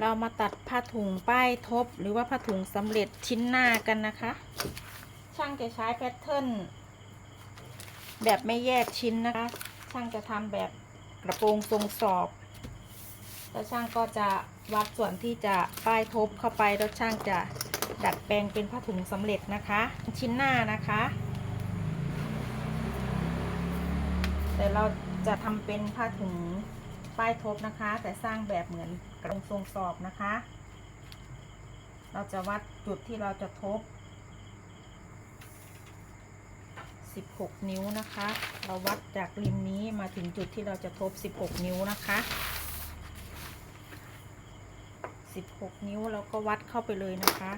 เรามาตัดผ้าถุงป้ายทบ หรือว่าผ้าถุงสำเร็จชิ้นหน้ากันนะคะ ช่างจะใช้แพทเทิร์นแบบไม่แยกชิ้นนะคะ ช่างจะทำแบบกระโปรงทรงสอบ แล้วช่างก็จะวัดส่วนที่จะป้ายทบเข้าไปแล้วช่างจะดัดแปลงเป็นผ้าถุงสำเร็จนะคะ ชิ้นหน้านะคะ แต่เราจะทำเป็นผ้าถุง ป้ายทบนะคะ แต่สร้างแบบเหมือนกระโปรงทรงสอบนะคะ เราจะวัดจุดที่เราจะทบ 16 นิ้วนะคะ เราวัดจากริมนี้มาถึงจุดที่เราจะทบ 16 นิ้วนะคะ 16 นิ้วเราก็วัดเข้าไปเลยนะคะ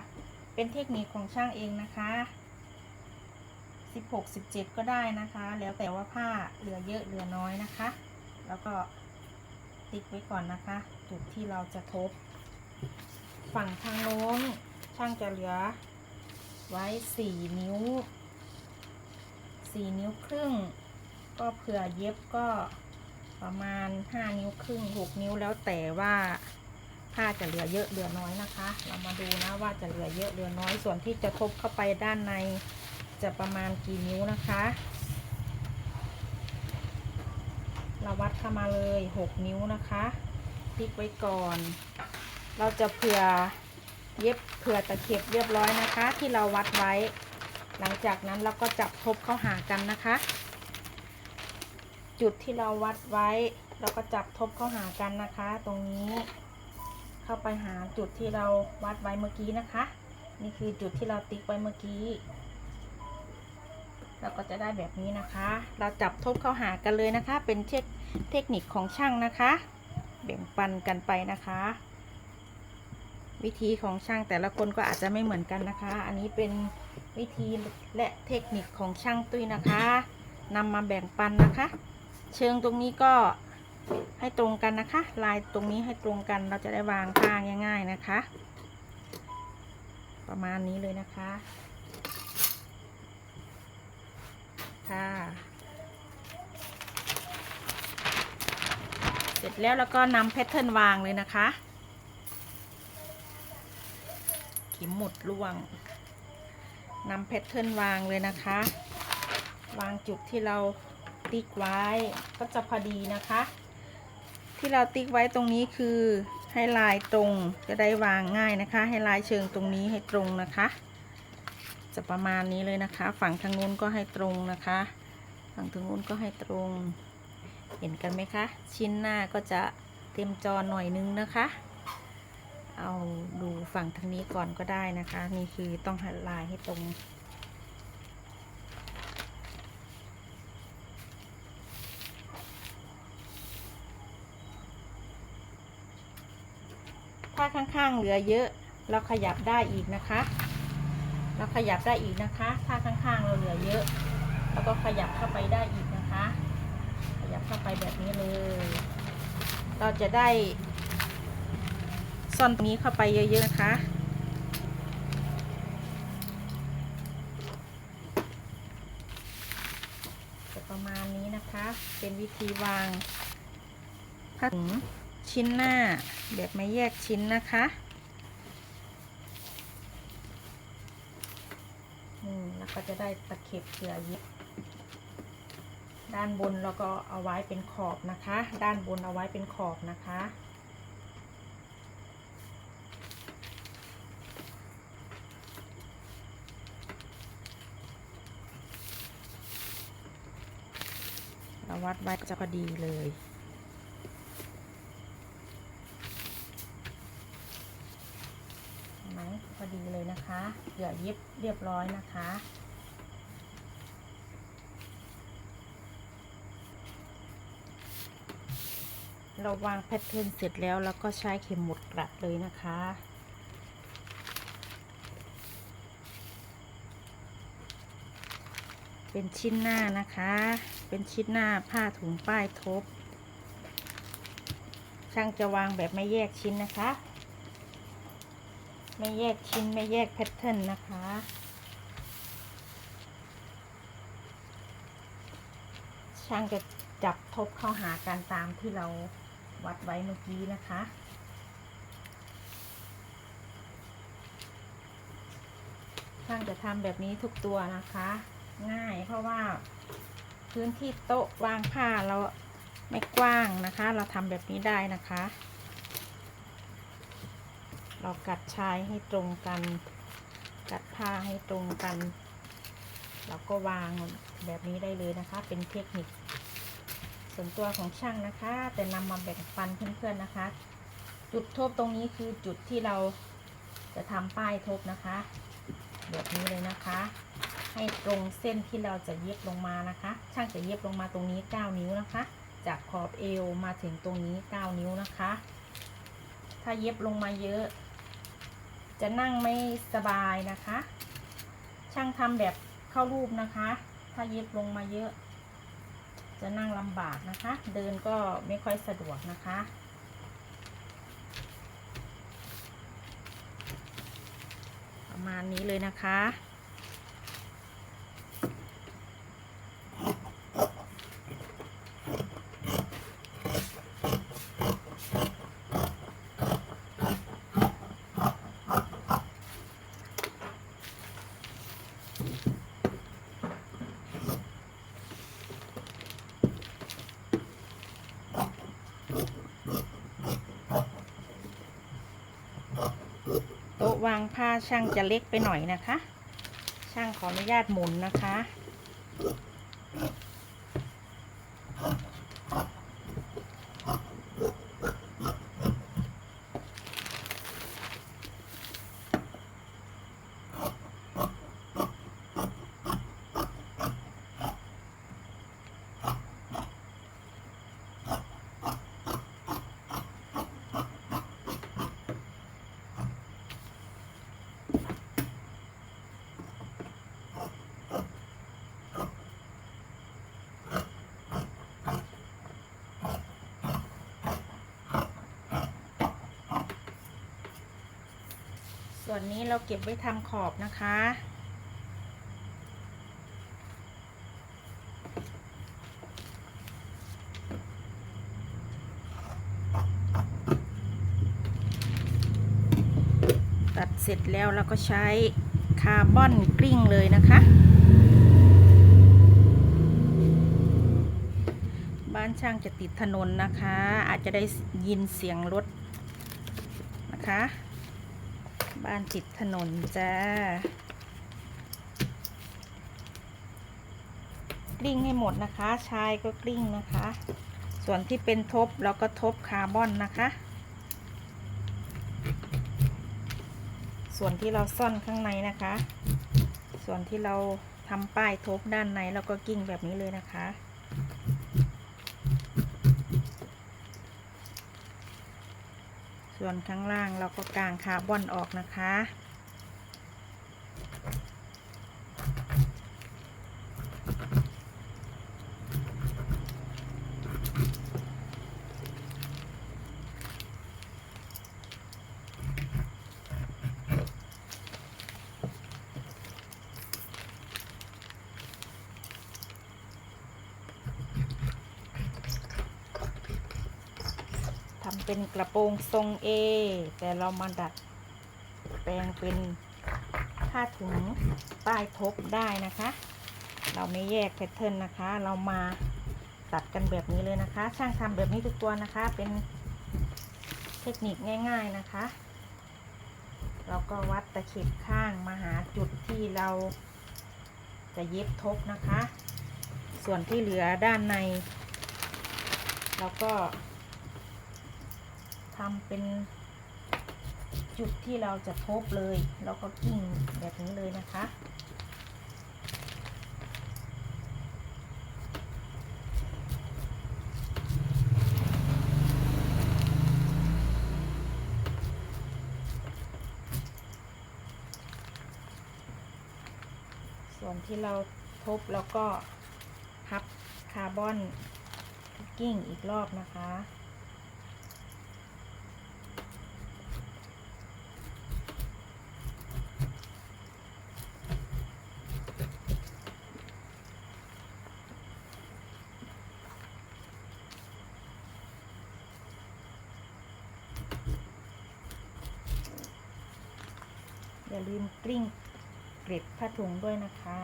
เป็นเทคนิคของช่างเองนะคะ16 17 ก็ได้นะคะ แล้วแต่ว่าผ้าเหลือเยอะเหลือน้อยนะคะ แล้วก็ ติ๊กไว้ก่อนนะคะ จุดที่เราจะทบ ฝั่งทางโน้นช่างจะเหลือ ไว้4นิ้ว4นิ้วครึ่ง ก็เผื่อเย็บก็ประมาณ5นิ้วครึ่ง6นิ้วแล้วแต่ว่าผ้าจะเหลือเยอะเหลือน้อยนะคะ เรามาดูนะว่าจะเหลือเยอะเหลือน้อยส่วนที่จะทบเข้าไปด้านในจะประมาณกี่นิ้วนะคะ เราวัดเข้ามาเลย 6 นิ้วนะคะติ๊กไว้ก่อน เราจะเผื่อเย็บเผื่อตะเข็บเรียบร้อยนะคะ ที่เราวัดไว้ หลังจากนั้นเราก็จับทบเข้าหากันนะคะ จุดที่เราวัดไว้ เราก็จับทบเข้าหากันนะคะ ตรงนี้เข้าไปหาจุดที่เราวัดไว้เมื่อกี้นะคะ นี่คือจุดที่เราติ๊กไว้เมื่อกี้เราก็จะได้แบบนี้นะคะ เราจับทบเข้าหากันเลยนะคะ เป็นเทค เทคนิคของช่างนะคะ แบ่งปันกันไปนะคะ วิธีของช่างแต่ละคนก็อาจจะไม่เหมือนกันนะคะ อันนี้เป็นวิธีและเทคนิคของช่างตุ้ยนะคะนำมาแบ่งปันนะคะ เชิงตรงนี้ก็ให้ตรงกันนะคะ ลายตรงนี้ให้ตรงกันเราจะได้วางผ้าง่าย ๆนะคะ ประมาณนี้เลยนะคะค่ะ เส ร็จแล้วแล้วก็นำแพทเทิร์นวางเลยนะคะเข็มหมุดล่วงนำแพทเทิร์นวางเลยนะคะ วางจุดที่เราติ๊กไว้ก็จะพอดีนะคะ ที่เราติ๊กไว้ตรงนี้คือให้ลายตรงจะได้วางง่ายนะคะ ให้ลายเชิงตรงนี้ให้ตรงนะคะ จะประมาณนี้เลยนะคะ ฝั่งทางนู้นก็ให้ตรงนะคะ ฝั่งทางนู้นก็ให้ตรง เห็นกันไหมคะ ชิ้นหน้าก็จะเต็มจอหน่อยนึงนะคะ เอาดูฝั่งทางนี้ก่อนก็ได้นะคะ นี่คือต้องหันลายให้ตรง ถ้าข้างๆเหลือเยอะเราขยับได้อีกนะคะ เราขยับได้อีกนะคะ ถ้าข้างๆเราเหลือเยอะ แล้วก็ขยับเข้าไปได้อีกนะ ยับเข้าไปแบบนี้เลย เราจะได้ซ่อนตรงนี้เข้าไปเยอะๆนะคะ จะประมาณนี้นะคะ เป็นวิธีวางผ้าถุงชิ้นหน้าแบบไม่แยกชิ้นนะคะอืมแล้วก็จะได้ตะเข็บเกลือยิบ ด้านบนเราก็เอาไว้เป็นขอบนะคะ ด้านบนเอาไว้เป็นขอบนะคะ เราวัดไว้จะพอดีเลยไหมพอดีเลยนะคะเหยื่อเย็บเรียบร้อยนะคะ เราวางแพทเทิร์นเสร็จแล้วแล้วก็ใช้เข็มหมุดกลัดเลยนะคะ เป็นชิ้นหน้านะคะ เป็นชิ้นหน้าผ้าถุงป้ายทบ ช่างจะวางแบบไม่แยกชิ้นนะคะ ไม่แยกชิ้นไม่แยกแพทเทิร์นนะคะช่างจะจับทบเข้าหากันตามที่เรา วัดไว้เมื่อกี้นะคะ ช่างจะทำแบบนี้ทุกตัวนะคะ ง่ายเพราะว่า พื้นที่โต๊ะวางผ้าเราไม่กว้างนะคะ เราทำแบบนี้ได้นะคะ เรากัดชายให้ตรงกัน กัดผ้าให้ตรงกัน แล้วก็วางแบบนี้ได้เลยนะคะ เป็นเทคนิค ส่วนตัวของช่างนะคะ แต่นำมาแบ่งปันเพื่อนๆนะคะ จุดทบตรงนี้คือจุดที่เราจะทำป้ายทบนะคะ แบบนี้เลยนะคะ ให้ตรงเส้นที่เราจะเย็บลงมานะคะ ช่างจะเย็บลงมาตรงนี้ 9 นิ้วนะคะ จากขอบเอวมาถึงตรงนี้ 9 นิ้วนะคะ ถ้าเย็บลงมาเยอะ จะนั่งไม่สบายนะคะ ช่างทำแบบเข้ารูปนะคะ ถ้าเย็บลงมาเยอะ จะนั่งลำบากนะคะ เดินก็ไม่ค่อยสะดวกนะคะ ประมาณนี้เลยนะคะ วางผ้าช่างจะเล็กไปหน่อยนะคะ ช่างขออนุญาตหมุนนะคะ วนนี้เราเก็บไว้ทำขอบนะคะ ตัดเสร็จแล้วเราก็ใช้คาร์บอนกลิ้งเลยนะคะ บ้านช่างจะติดถนนนะคะ อาจจะได้ยินเสียงรถนะคะ บ้านติดถนนจ้ากลิ้งให้หมดนะคะ ชายก็กลิ้งนะคะ ส่วนที่เป็นทบเราก็ทบคาร์บอนนะคะ ส่วนที่เราซ่อนข้างในนะคะ ส่วนที่เราทำป้ายทบด้านในเราก็กิ้งแบบนี้เลยนะคะ ส่วนข้างล่างเราก็กางคาร์บอนออกนะคะ เป็นกระโปรงทรงเอแต่เรามาดัดแปลงเป็นผ้าถุงป้ายทบได้นะคะ เราไม่แยกแพทเทิร์นนะคะ เรามาตัดกันแบบนี้เลยนะคะ ช่างทำแบบนี้ทุกตัวนะคะ เป็นเทคนิคง่าย ๆนะคะ เราก็วัดตะเข็บข้างมาหาจุดที่เราจะเย็บทบนะคะ ส่วนที่เหลือด้านใน เราก็ ทำเป็นจุดที่เราจะทบเลย แล้วก็กิ้งแบบนี้เลยนะคะ ส่วนที่เราทบแล้วก็พับคาร์บอนกิ้งอีกรอบนะคะ กลิ้งเกล็ดผ้าถุงด้วยนะคะ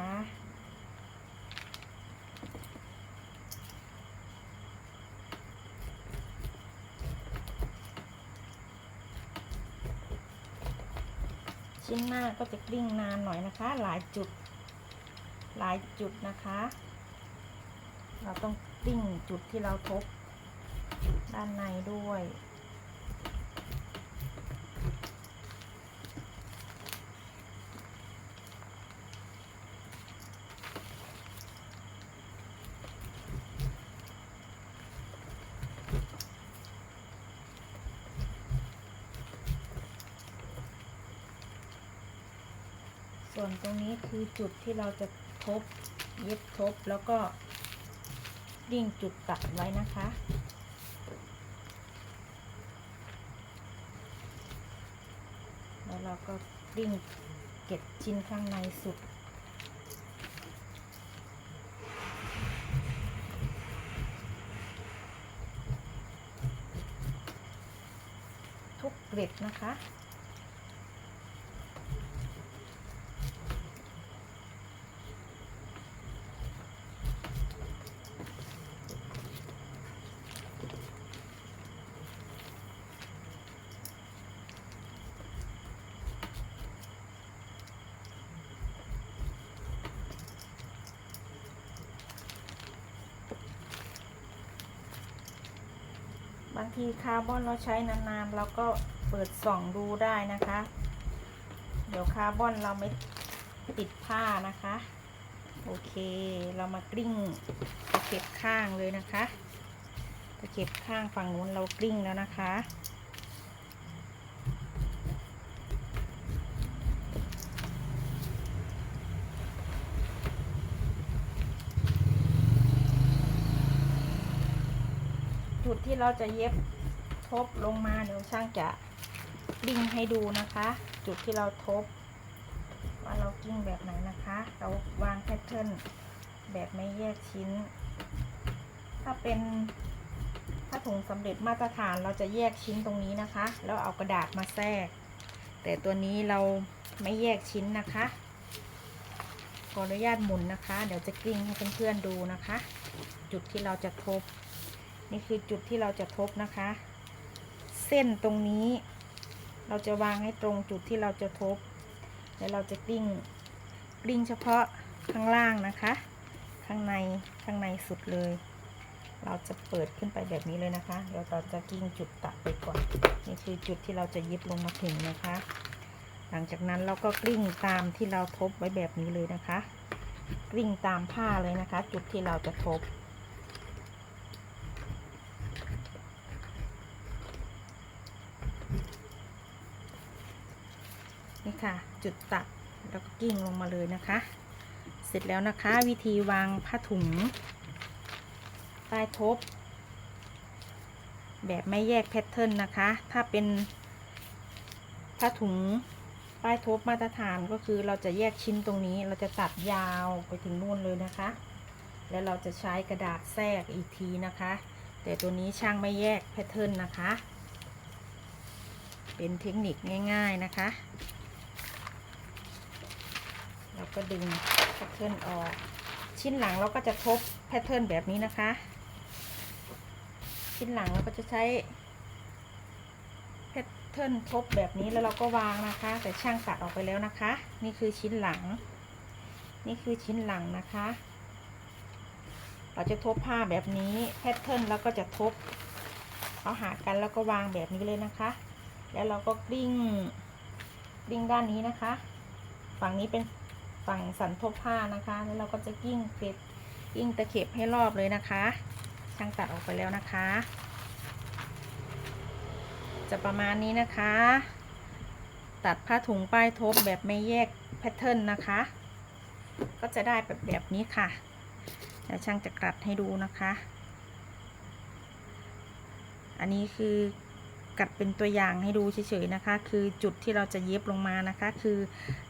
ชิ้นหน้าก็จะกลิ้งนานหน่อยนะคะ หลายจุด หลายจุดนะคะ เราต้องกลิ้งจุดที่เราทบด้านในด้วย ส่วนตรงนี้คือจุดที่เราจะทบเย็บทบแล้วก็ดิ่งจุดตัดไว้นะคะแล้วเราก็ดิ่งเก็บชิ้นข้างในสุดทุกเกล็ดนะคะางทีคาร์บอนเราใช้นานๆเราก็เปิดส่องดูได้นะคะ เดี๋ยวคาร์บอนเราไม่ติดผ้านะคะ โอเค เรามากลิ้งตะเข็บข้างเลยนะคะตะเข็บข้างฝั่งนู้นเรากลิ้งแล้วนะคะ จุดที่เราจะเย็บทบลงมาเดี๋ยวช่างจะดิ้งให้ดูนะคะ จุดที่เราทบ ว่าเรากิ้งแบบไหนนะคะ เราวางแพทเทิร์นแบบไม่แยกชิ้น ถ้าเป็นผ้าถุงสำเร็จมาตรฐานเราจะแยกชิ้นตรงนี้นะคะ แล้วเอากระดาษมาแทรก แต่ตัวนี้เราไม่แยกชิ้นนะคะขออนุญาตหมุนนะคะ เดี๋ยวจะกลิ้งให้เพื่อนๆดูนะคะ จุดที่เราจะทบ นี่คือจุดที่เราจะทบนะคะ เส้นตรงนี้ เราจะวางให้ตรงจุดที่เราจะทบ แล้วเราจะกลิ้งกลิ้งเฉพาะข้างล่างนะคะ ข้างในข้างในสุดเลย เราจะเปิดขึ้นไปแบบนี้เลยนะคะ เดี๋ยวเราจะกลิ้งจุดตัดไปก่อน นี่คือจุดที่เราจะเย็บลงมาถึงนะคะ หลังจากนั้นเราก็กลิ้งตามที่เราทบไว้แบบนี้เลยนะคะ กลิ้งตามผ้าเลยนะคะ จุดที่เราจะทบ นี่ค่ะ จุดตัดแล้วก็กิ้งลงมาเลยนะคะ เสร็จแล้วนะคะ วิธีวางผ้าถุง ใต้ทบ แบบไม่แยกแพทเทิร์นนะคะ ถ้าเป็นผ้าถุงป้ายทบมาตรฐานก็คือเราจะแยกชิ้นตรงนี้ เราจะตัดยาวไปถึงนู่นเลยนะคะ แล้วเราจะใช้กระดาษแทรกอีกทีนะคะ แต่ตัวนี้ช่างไม่แยกแพทเทิร์นนะคะ เป็นเทคนิคง่าย ๆนะคะ เราก็ดึงแพทเทิร์นออก ชิ้นหลังเราก็จะทบแพทเทิร์นแบบนี้นะคะ ชิ้นหลังเราก็จะใช้แพทเทิร์นทบแบบนี้แล้วเราก็วางนะคะ แต่ช่างตัดออกไปแล้วนะคะ นี่คือชิ้นหลัง นี่คือชิ้นหลังนะคะ เราจะทบผ้าแบบนี้แพทเทิร์นเราก็จะทบเอาหากันแล้วก็วางแบบนี้เลยนะคะ แล้วเราก็กลิ้งกลิ้งด้านนี้นะคะ ฝั่งนี้เป็น ฝั่งสันทบผ้านะคะ แล้วเราก็จะกิ้งเกล็ดกิ้งตะเข็บให้รอบเลยนะคะ ช่างตัดออกไปแล้วนะคะ จะประมาณนี้นะคะ ตัดผ้าถุงป้ายทบแบบไม่แยกแพทเทิร์นนะคะ ก็จะได้แบบแบบนี้ค่ะเดี๋ยวช่างจะกลัดให้ดูนะคะ อันนี้คือกัดเป็นตัวอย่างให้ดูเฉยๆนะคะ คือจุดที่เราจะเย็บลงมานะคะ คือ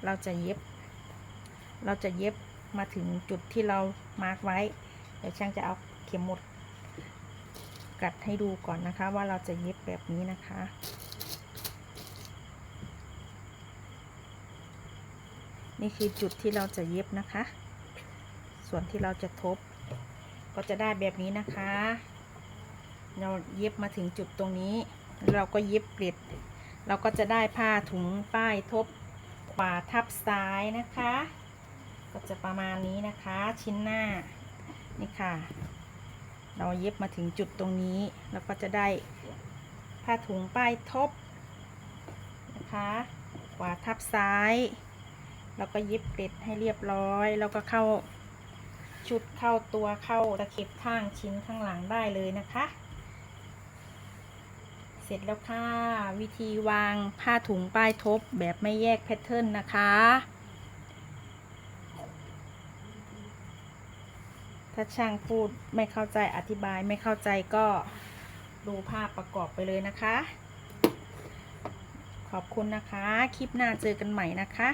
เราจะเย็บ เราจะเย็บมาถึงจุดที่เรามาร์กไว้ เดี๋ยวช่างจะเอาเข็มหมด กัดให้ดูก่อนนะคะ ว่าเราจะเย็บแบบนี้นะคะนนี่คือจุดที่เราจะเย็บนะคะ ส่วนที่เราจะทบ ก็จะได้แบบนี้นะคะ เราเย็บมาถึงจุดตรงนี้ เราก็เย็บเกล็ดเราก็จะได้ผ้าถุงป้ายทบขวาทับซ้ายนะคะ ก็จะประมาณนี้นะคะ ชิ้นหน้านี่ค่ะ เราเย็บมาถึงจุดตรงนี้ แล้วก็จะได้ผ้าถุงป้ายทบนะคะขวาทับซ้ายแล้วก็เย็บเกล็ดให้เรียบร้อย แล้วก็เข้าชุดเข้าตัวเข้าตะเข็บข้างชิ้นข้างหลังได้เลยนะคะ เสร็จแล้วค่ะ วิธีวางผ้าถุงป้ายทบแบบไม่แยกแพทเทิร์นนะคะ ถ้าช่างพูดไม่เข้าใจอธิบายไม่เข้าใจก็ดูภาพประกอบไปเลยนะคะ ขอบคุณนะคะ คลิปหน้าเจอกันใหม่นะคะ